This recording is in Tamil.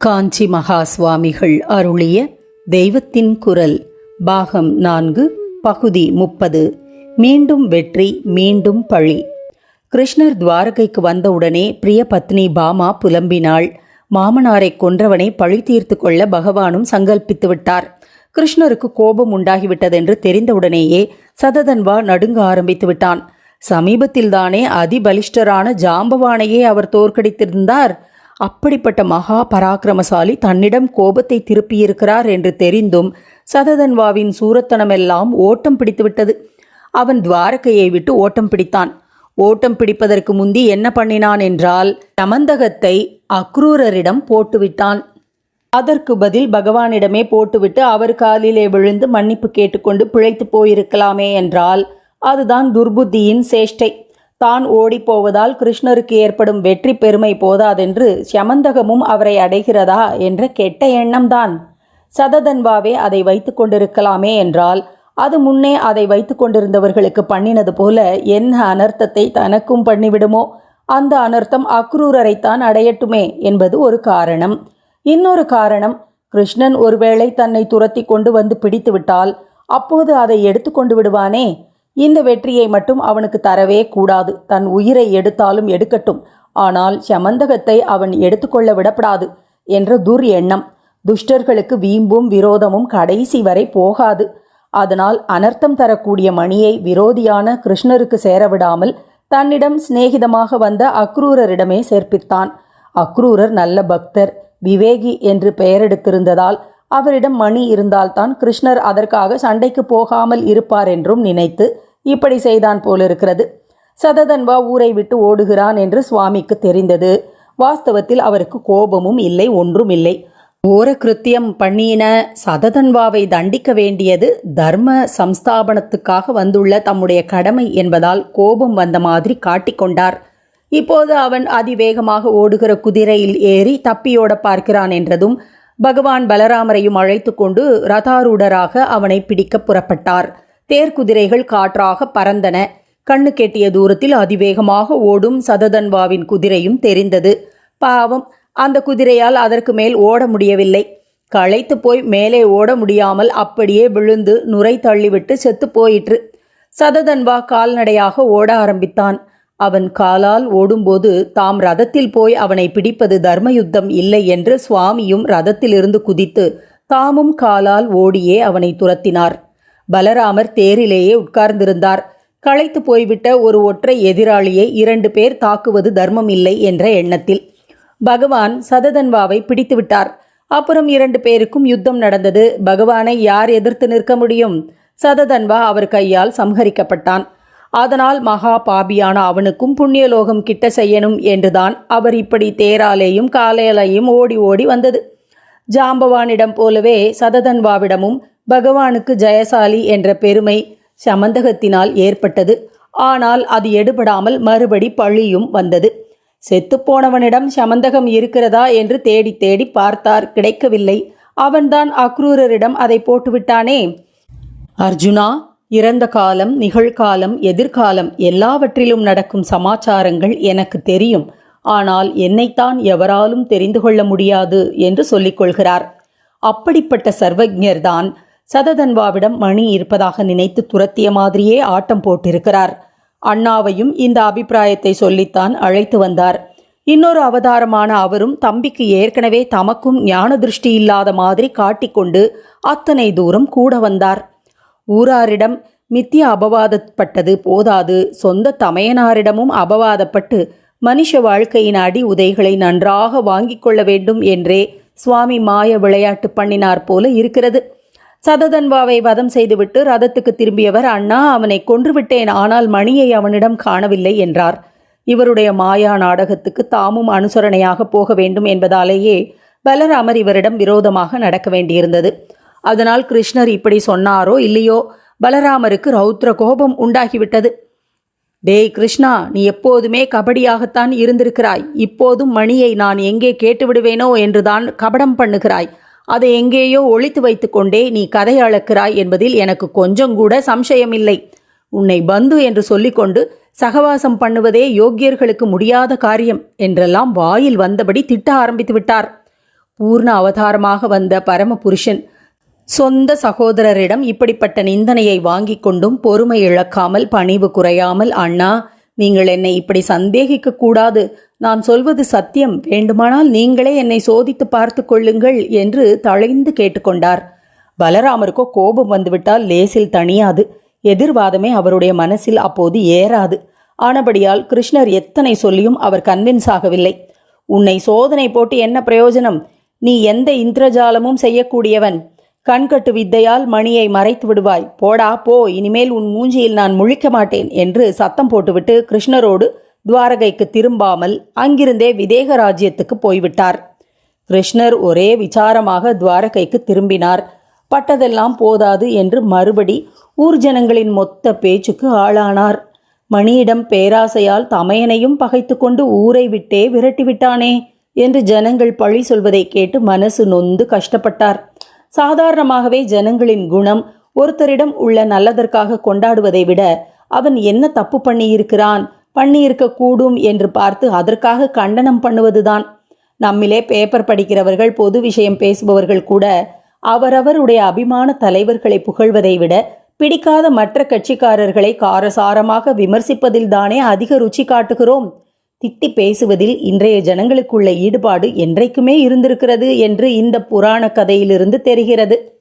காஞ்சி மகா சுவாமிகள் அருளிய தெய்வத்தின் குரல் பாகம் நான்கு பகுதி முப்பது. மீண்டும் வெற்றி மீண்டும் பழி. கிருஷ்ணர் துவாரகைக்கு வந்தவுடனே பிரிய பத்னி பாமா புலம்பினாள். மாமனாரை கொன்றவனை பழி தீர்த்து கொள்ள பகவானும் சங்கல்பித்து விட்டார். கிருஷ்ணருக்கு கோபம் உண்டாகிவிட்டதென்று தெரிந்தவுடனேயே சததன்வா நடுங்க ஆரம்பித்து விட்டான். சமீபத்தில்தானே அதிபலிஷ்டரான ஜாம்பவானையே அவர் தோற்கடித்திருந்தார். அப்படிப்பட்ட மகா பராக்கிரமசாலி தன்னிடம் கோபத்தை திருப்பியிருக்கிறார் என்று தெரிந்தும் சததன்வாவின் சூரத்தனமெல்லாம் ஓட்டம் பிடித்துவிட்டது. அவன் துவாரகையை விட்டு ஓட்டம் பிடித்தான். ஓட்டம் பிடிப்பதற்கு முந்தி என்ன பண்ணினான் என்றால் சமந்தகத்தை அக்ரூரரிடம் போட்டுவிட்டான். அதற்கு பதில் பகவானிடமே போட்டுவிட்டு அவர் காலிலே விழுந்து மன்னிப்பு கேட்டுக்கொண்டு பிழைத்து போயிருக்கலாமே என்றால் அதுதான் துர்புத்தியின் சேஷ்டை. தான் ஓடிப்போவதால் கிருஷ்ணருக்கு ஏற்படும் வெற்றி பெருமை போதாதென்று சமந்தகமும் அவரை அடைகிறதா என்ற கெட்ட எண்ணம்தான். சததன்வாவே அதை வைத்து கொண்டிருக்கலாமே என்றால் அது முன்னே அதை வைத்து கொண்டிருந்தவர்களுக்கு பண்ணினது போல என்ன அனர்த்தத்தை தனக்கும் பண்ணிவிடுமோ? அந்த அனர்த்தம் அக்ரூரரைத்தான் அடையட்டுமே என்பது ஒரு காரணம். இன்னொரு காரணம் கிருஷ்ணன் ஒருவேளை தன்னை துரத்தி கொண்டு வந்து பிடித்துவிட்டால் அப்போது அதை எடுத்துக்கொண்டு விடுவானே? இந்த வெற்றியை மட்டும் அவனுக்கு தரவே கூடாது. தன் உயிரை எடுத்தாலும் எடுக்கட்டும். ஆனால் சமந்தகத்தை அவன் எடுத்துக்கொள்ள விடப்படாது என்ற துர் எண்ணம். துஷ்டர்களுக்கு வீம்பும் விரோதமும் கடைசி வரை போகாது. அதனால் அனர்த்தம் தரக்கூடிய மணியை விரோதியான கிருஷ்ணருக்கு சேரவிடாமல் தன்னிடம் சிநேகிதமாக வந்த அக்ரூரரிடமே சேர்ப்பித்தான். அக்ரூரர் நல்ல பக்தர் விவேகி என்று பெயரெடுத்திருந்ததால் அவரிடம் மணி இருந்தால்தான் கிருஷ்ணர் அதற்காக சண்டைக்கு போகாமல் இருப்பார் என்றும் நினைத்து இப்படி செய்தான் போலிருக்கிறது. சததன்வா ஊரை விட்டு ஓடுகிறான் என்று சுவாமிக்கு தெரிந்தது. வாஸ்தவத்தில் அவருக்கு கோபமும் இல்லை ஒன்றும் இல்லை ஓர கிருத்தியம் பண்ணின சததன்வாவை தண்டிக்க வேண்டியது தர்ம சம்ஸ்தாபனத்துக்காக வந்துள்ள தம்முடைய கடமை என்பதால் கோபம் வந்த மாதிரி காட்டிக்கொண்டார் இப்போது அவன் அதிவேகமாக ஓடுகிற குதிரையில் ஏறி தப்பியோட பார்க்கிறான் என்றதும் பகவான் பலராமரையும் அழைத்து கொண்டு ரதாரூடராக அவனை பிடிக்க புறப்பட்டார். தேர்க்குதிரைகள் காற்றாக பறந்தன. கண்ணு கெட்டிய தூரத்தில் அதிவேகமாக ஓடும் சததன்வாவின் குதிரையும் தெரிந்தது. பாவம் அந்த குதிரையால் அதற்கு மேல் ஓட முடியவில்லை. களைத்து போய் மேலே ஓட முடியாமல் அப்படியே விழுந்து நுரை தள்ளிவிட்டு செத்து போயிற்று. சததன்வா கால்நடையாக ஓட ஆரம்பித்தான். அவன் காலால் ஓடும்போது தாம் ரதத்தில் போய் அவனை பிடிப்பது தர்மயுத்தம் இல்லை என்று சுவாமியும் ரதத்திலிருந்து குதித்து தாமும் காலால் ஓடியே அவனை துரத்தினார். பலராமர் தேரிலேயே உட்கார்ந்திருந்தார். களைத்து போய்விட்ட ஒரு ஒற்றை எதிராளியை இரண்டு பேர் தாக்குவது தர்மம் இல்லை என்ற எண்ணத்தில். பகவான் சததன்வாவை பிடித்து விட்டார் அப்புறம் இரண்டு பேருக்கும் யுத்தம் நடந்தது. பகவானை யார் எதிர்த்து நிற்க முடியும்? சததன்வா அவர் கையால் சம்ஹரிக்கப்பட்டான். அதனால் மகா பாபியான அவனுக்கும் புண்ணியலோகம் கிட்ட செய்யணும் என்றுதான் அவர் இப்படி தேராலேயும் காலையிலையும் ஓடி ஓடி வந்தது. ஜாம்பவானிடம் போலவே சததன்வாவிடமும் பகவானுக்கு ஜெயசாலி என்ற பெருமை சமந்தகத்தினால் ஏற்பட்டது. ஆனால் அது எடுபடாமல் மறுபடி பழியும் வந்தது. செத்துப்போனவனிடம் சமந்தகம் இருக்கிறதா என்று தேடி தேடி பார்த்தார். கிடைக்கவில்லை. அவன்தான் அக்ரூரரிடம் அதை போட்டுவிட்டானே. அர்ஜுனா இறந்த காலம் நிகழ்காலம் எதிர்காலம் எல்லாவற்றிலும் நடக்கும் சமாச்சாரங்கள் எனக்கு தெரியும். ஆனால் என்னைத்தான் எவராலும் தெரிந்து கொள்ள முடியாது என்று சொல்லிக் கொள்கிறார். அப்படிப்பட்ட சர்வஜர்தான் சததன்வாவிடம் மணி இருப்பதாக நினைத்து துரத்திய மாதிரியே ஆட்டம் போட்டிருக்கிறார். அண்ணாவையும் இந்த அபிப்பிராயத்தை சொல்லித்தான் அழைத்து வந்தார். இன்னொரு அவதாரமான அவரும் தம்பிக்கு ஏற்கனவே தமக்கும் ஞான திருஷ்டி இல்லாத மாதிரி காட்டிக்கொண்டு அத்தனை தூரம் கூட வந்தார். ஊராரிடம் மித்திய அபவாதப்பட்டது போதாது. சொந்த தமையனாரிடமும் அபவாதப்பட்டு மனுஷ வாழ்க்கையின் அடி உதைகளை நன்றாக வாங்கிக் கொள்ள வேண்டும் என்றே சுவாமி மாய விளையாட்டு பண்ணினார் போல இருக்கிறது. சததன்வாவை வதம் செய்துவிட்டு ரதத்துக்கு திரும்பியவர் அண்ணா அவனை கொன்றுவிட்டேன் ஆனால் மணியை அவனிடம் காணவில்லை என்றார். இவருடைய மாயா நாடகத்துக்கு தாமும் அனுசரணையாக போக வேண்டும் என்பதாலேயே பலராமர் இவரிடம் விரோதமாக நடக்க வேண்டியிருந்தது. அதனால் கிருஷ்ணர் இப்படி சொன்னாரோ இல்லையோ பலராமருக்கு ரௌத்ர கோபம் உண்டாகிவிட்டது. டேய் கிருஷ்ணா நீ எப்போதுமே கபடியாகத்தான் இருந்திருக்கிறாய். இப்போதும் மணியை நான் எங்கே கேட்டு விடுவேனோ என்றுதான் கபடம் பண்ணுகிறாய். அதை எங்கேயோ ஒழித்து வைத்துக்கொண்டே நீ கதை அளக்கிறாய் என்பதில் எனக்கு கொஞ்சம் கூட சம்சயமில்லை. உன்னை பந்து என்று சொல்லிக்கொண்டு சகவாசம் பண்ணுவதே யோக்கியர்களுக்கு முடியாத காரியம் என்றெல்லாம் வாயில் வந்தபடி திட்ட ஆரம்பித்து விட்டார். பூர்ண அவதாரமாக வந்த பரமபுருஷன் சொந்த சகோதரரிடம் இப்படிப்பட்ட நிந்தனையை வாங்கிக் கொண்டும் பொறுமை இழக்காமல் பணிவு குறையாமல் அண்ணா நீங்கள் என்னை இப்படி சந்தேகிக்க கூடாது நான் சொல்வது சத்தியம். வேண்டுமானால் நீங்களே என்னை சோதித்து பார்த்து கொள்ளுங்கள் என்று தழைந்து கேட்டுக்கொண்டார். பலராமருக்கோ கோபம் வந்துவிட்டால் லேசில் தணியாது. எதிர்வாதமே அவருடைய மனசில் அப்போது ஏறாது. ஆனபடியால் கிருஷ்ணர் எத்தனை சொல்லியும் அவர் கன்வின்ஸ் ஆகவில்லை. உன்னை சோதனை போட்டு என்ன பிரயோஜனம்? நீ எந்த இந்திரஜாலமும் செய்யக்கூடியவன். கண்கட்டு வித்தையால் மணியை மறைத்து விடுவாய். போடா போ இனிமேல் உன் மூஞ்சியில் நான் முழிக்க மாட்டேன் என்று சத்தம் போட்டுவிட்டு கிருஷ்ணரோடு துவாரகைக்கு திரும்பாமல் அங்கிருந்தே விதேக ராஜ்யத்துக்கு போய்விட்டார். கிருஷ்ணர் ஒரே விசாரமாக துவாரகைக்கு திரும்பினார். பட்டதெல்லாம் போதாது என்று மறுபடி ஊர் ஜனங்களின் மொத்த பேச்சுக்கு ஆளானார். மணியிடம் பேராசையால் தமையனையும் பகைத்து கொண்டு ஊரை விட்டே விரட்டிவிட்டானே என்று ஜனங்கள் பழி சொல்வதை கேட்டு மனசு நொந்து கஷ்டப்பட்டார். சாதாரணமாகவே ஜனங்களின் குணம் ஒருத்தரிடம் உள்ள நல்லதற்காக கொண்டாடுவதை விட அவன் என்ன தப்பு பண்ணியிருக்கிறான்? பண்ணியிருக்க கூடும் என்று பார்த்து அதற்காக கண்டனம் பண்ணுவதுதான். நம்மிலே பேப்பர் படிக்கிறவர்கள் பொது விஷயம் பேசுபவர்கள் கூட அவரவருடைய அபிமான தலைவர்களை புகழ்வதை விட பிடிக்காத மற்ற கட்சிக்காரர்களை காரசாரமாக விமர்சிப்பதில்தானே அதிக ருச்சி காட்டுகிறோம். திட்டி பேசுவதில் இன்றைய ஜனங்களுக்குள்ள ஈடுபாடு என்றைக்குமே இருந்திருக்கிறது என்று இந்த புராண கதையிலிருந்து தெரிகிறது.